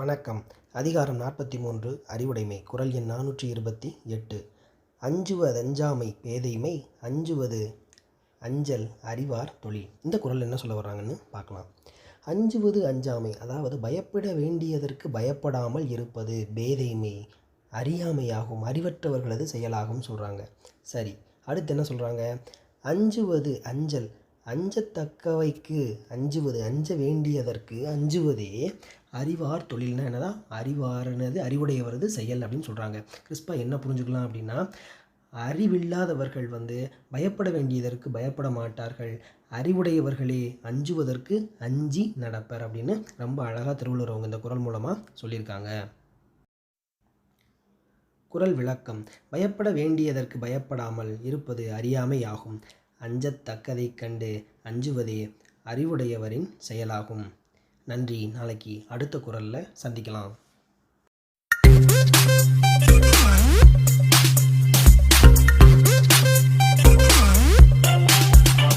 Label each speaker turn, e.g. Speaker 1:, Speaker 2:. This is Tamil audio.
Speaker 1: வணக்கம் அதிகாரம் நாற்பத்தி மூன்று அறிவுடைமை குரல் எண் நானூற்றி இருபத்தி எட்டு அஞ்சுவது அஞ்சாமை பேதைமை அஞ்சுவது அஞ்சல் அறிவார் தொழில் இந்த குரல் என்ன சொல்ல வர்றாங்கன்னு பார்க்கலாம் அஞ்சுவது அஞ்சாமை அதாவது பயப்பட வேண்டியதற்கு பயப்படாமல் இருப்பது பேதைமை அறியாமையாகும் அறிவற்றவர்களது செயலாகும் சொல்கிறாங்க சரி அடுத்து என்ன சொல்கிறாங்க அஞ்சுவது அஞ்சல் அஞ்சத்தக்கவைக்கு அஞ்சுவது அஞ்ச வேண்டியதற்கு அஞ்சுவதே அறிவார் தொழில்னா என்னதான் அறிவாரனது அறிவுடையவரது செயல் அப்படின்னு சொல்கிறாங்க கிறிஸ்பா என்ன புரிஞ்சுக்கலாம் அப்படின்னா அறிவில்லாதவர்கள் வந்து பயப்பட வேண்டியதற்கு பயப்பட மாட்டார்கள் அறிவுடையவர்களே அஞ்சுவதற்கு அஞ்சி நடப்பர் அப்படின்னு ரொம்ப அழகாக திருவள்ளுவர் அவங்க இந்த குரல் மூலமாக சொல்லியிருக்காங்க குரல் விளக்கம் பயப்பட வேண்டியதற்கு பயப்படாமல் இருப்பது அறியாமை ஆகும் அஞ்சத்தக்கதைக் கண்டு அஞ்சுவதே அறிவுடையவரின் செயலாகும் நன்றி நாளைக்கு அடுத்த குரலில் சந்திக்கலாம்